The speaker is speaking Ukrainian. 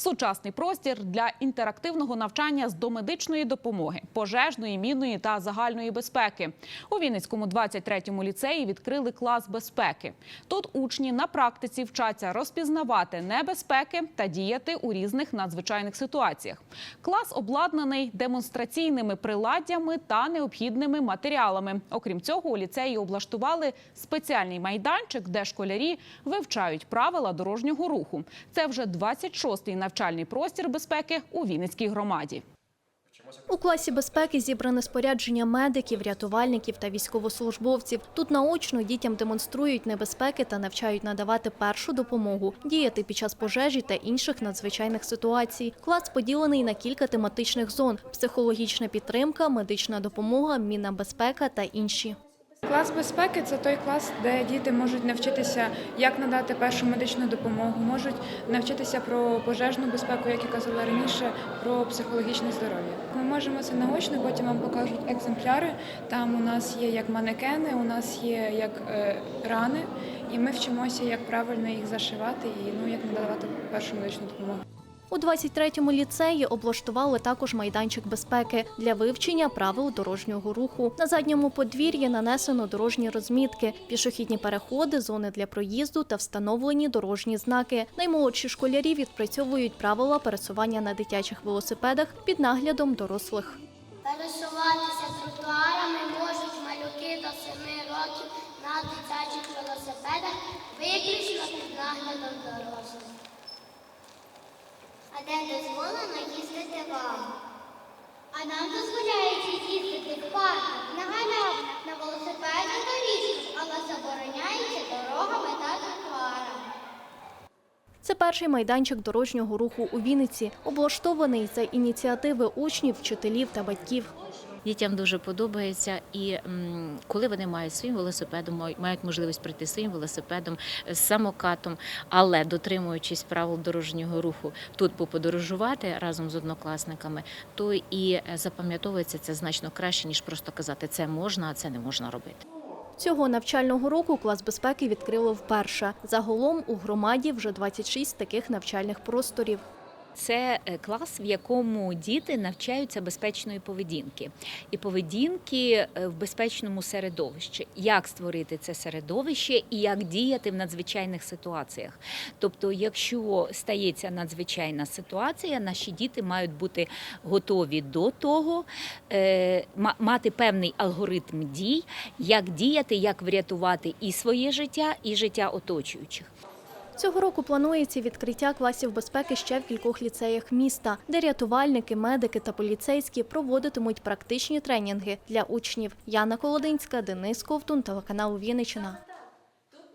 Сучасний простір для інтерактивного навчання з домедичної допомоги, пожежної, мінної та загальної безпеки. У Вінницькому 23-му ліцеї відкрили клас безпеки. Тут учні на практиці вчаться розпізнавати небезпеки та діяти у різних надзвичайних ситуаціях. Клас обладнаний демонстраційними приладдями та необхідними матеріалами. Окрім цього, у ліцеї облаштували спеціальний майданчик, де школярі вивчають правила дорожнього руху. Це вже 26-й навчальний простір безпеки у Вінницькій громаді. У класі безпеки зібране спорядження медиків, рятувальників та військовослужбовців. Тут наочно дітям демонструють небезпеки та навчають надавати першу допомогу, діяти під час пожежі та інших надзвичайних ситуацій. Клас поділений на кілька тематичних зон: психологічна підтримка, медична допомога, мінна безпека та інші. Клас безпеки це той клас, де діти можуть навчитися, як надати першу медичну допомогу, можуть навчитися про пожежну безпеку, як я казала раніше, про психологічне здоров'я. Ми можемо це наочно, потім вам покажуть екземпляри. Там у нас є як манекени, у нас є як е, рани, і ми вчимося, як правильно їх зашивати і ну як надавати першу медичну допомогу. У 23-му ліцеї облаштували також майданчик безпеки для вивчення правил дорожнього руху. На задньому подвір'ї нанесено дорожні розмітки, пішохідні переходи, зони для проїзду та встановлені дорожні знаки. Наймолодші школярі відпрацьовують правила пересування на дитячих велосипедах під наглядом дорослих. Пересуватися тротуарами можуть малюки до 7 років на дитячих велосипедах виключно під наглядом дорослих. А де дозволено їздити вам? А нам дозволяється їздити в парках, на галявинах, на велосипедних доріжках, але забороняється дорогами та тротуарами. Це перший майданчик дорожнього руху у Вінниці, облаштований за ініціативи учнів, вчителів та батьків. Дітям дуже подобається, і коли вони мають своїм велосипедом, мають можливість прийти своїм велосипедом, з самокатом, але дотримуючись правил дорожнього руху, тут поподорожувати разом з однокласниками, то і е, запам'ятовується це значно краще, ніж просто казати це можна, а це не можна робити. Цього навчального року клас безпеки відкрило вперше. Загалом у громаді вже 26 таких навчальних просторів. Це е, клас, в якому діти навчаються безпечної поведінки і поведінки е, в безпечному середовищі. Як створити це середовище і як діяти в надзвичайних ситуаціях. Тобто, якщо стається надзвичайна ситуація, наші діти мають бути готові до того, е, мати певний алгоритм дій, як діяти, як врятувати і своє життя, і життя оточуючих. Цього року планується відкриття класів безпеки ще в кількох ліцеях міста, де рятувальники, медики та поліцейські проводитимуть практичні тренінги для учнів. Яна Колодинська, Денис Ковтун, телеканал Вінниччина.